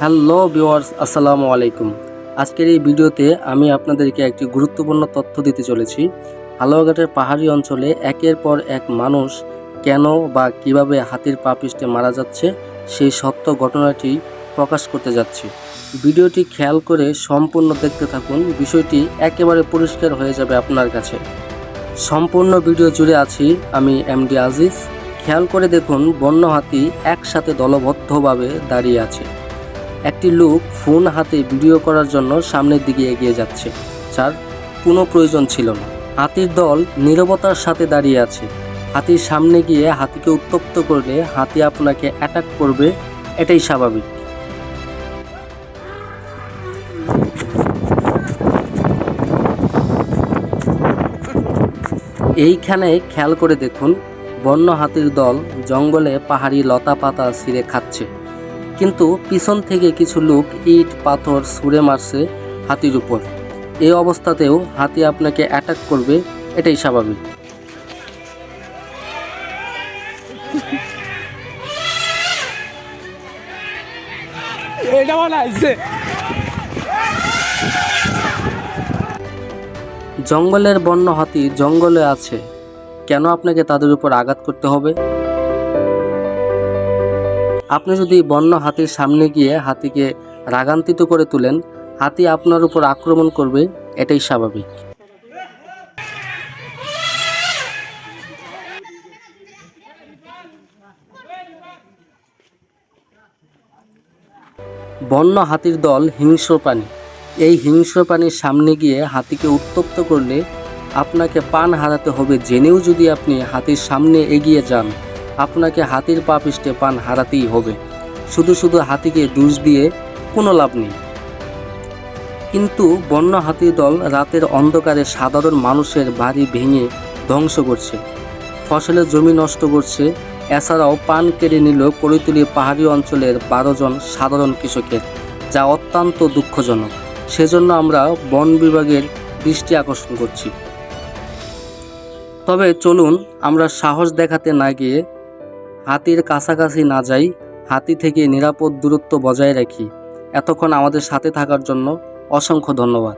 Hello viewers আসসালামু আলাইকুম। আজকের এই ভিডিওতে আমি আপনাদেরকে একটি গুরুত্বপূর্ণ তথ্য দিতে চলেছি। হালুয়াঘাটের পাহাড়ি অঞ্চলে একের পর এক মানুষ কেন বা কীভাবে হাতির পা পিষ্টে মারা যাচ্ছে সেই সত্য ঘটনাটি প্রকাশ করতে যাচ্ছি। ভিডিওটি খেয়াল করে সম্পূর্ণ দেখতে থাকুন, বিষয়টি একেবারে পরিষ্কার হয়ে যাবে আপনার কাছে। সম্পূর্ণ ভিডিও জুড়ে আছি আমি এমডি আজিজ। খেয়াল করে দেখুন, বন্য হাতি একসাথে দলবদ্ধভাবে দাঁড়িয়ে আছে। একটি লোক ফোন হাতে ভিডিও করার জন্য সামনের দিকে এগিয়ে যাচ্ছে, যার কোনো প্রয়োজন ছিল না। হাতির দল নীরবতার সাথে দাঁড়িয়ে আছে। হাতির সামনে গিয়ে হাতিকে উত্তপ্ত করলে হাতি আপনাকে অ্যাটাক করবে, এটাই স্বাভাবিক। এইখানে খেয়াল করে দেখুন, বন্য হাতির দল জঙ্গলে পাহাড়ি লতা পাতা ছিঁড়ে খাচ্ছে। কিন্তু পিছন থেকে কিছু লোক ইট পাথর ছুঁড়ে মারছে হাতির উপর। এই অবস্থাতেও হাতি আপনাকে অ্যাটাক করবে এটাই স্বাভাবিক। জঙ্গলের বন্য হাতি জঙ্গলে আছে। কেন আপনাকে তাদের উপর আঘাত করতে হবে? আপনি যদি বন্য হাতির সামনে গিয়ে হাতিকে রাগান্বিত করে তুলেন, হাতি আপনার উপর আক্রমণ করবে, এটাই স্বাভাবিক। বন্য হাতির দল হিংস্র প্রাণী। এই হিংস্র প্রাণীর সামনে গিয়ে হাতিকে উত্তপ্ত করলে আপনাকে পান হারাতে হবে, জেনেও যদি আপনি হাতির সামনে এগিয়ে যান। আপনাকে হাতির পা পিষ্টে পান হারাতেই হবে। শুধু শুধু হাতিকে দোষ দিয়ে কোনো লাভ নেই। কিন্তু বন্য হাতির দল রাতের অন্ধকারে সাধারণ মানুষের বাড়ি ভেঙে ধ্বংস করছে। ফসলের জমি নষ্ট করছে। এছাড়াও পান কেড়ে নিল করিতুলি পাহাড়ি অঞ্চলের বারো জন সাধারণ কৃষকের, যা অত্যন্ত দুঃখজনক। সেজন্য আমরা বন বিভাগের দৃষ্টি আকর্ষণ করছি। তবে চলুন আমরা সাহস দেখাতে না গিয়ে হাতির কাছাকাছি না যাই, হাতি থেকে নিরাপদ দূরত্ব বজায় রাখি। এতক্ষণ আমাদের সাথে থাকার জন্য অসংখ্য ধন্যবাদ।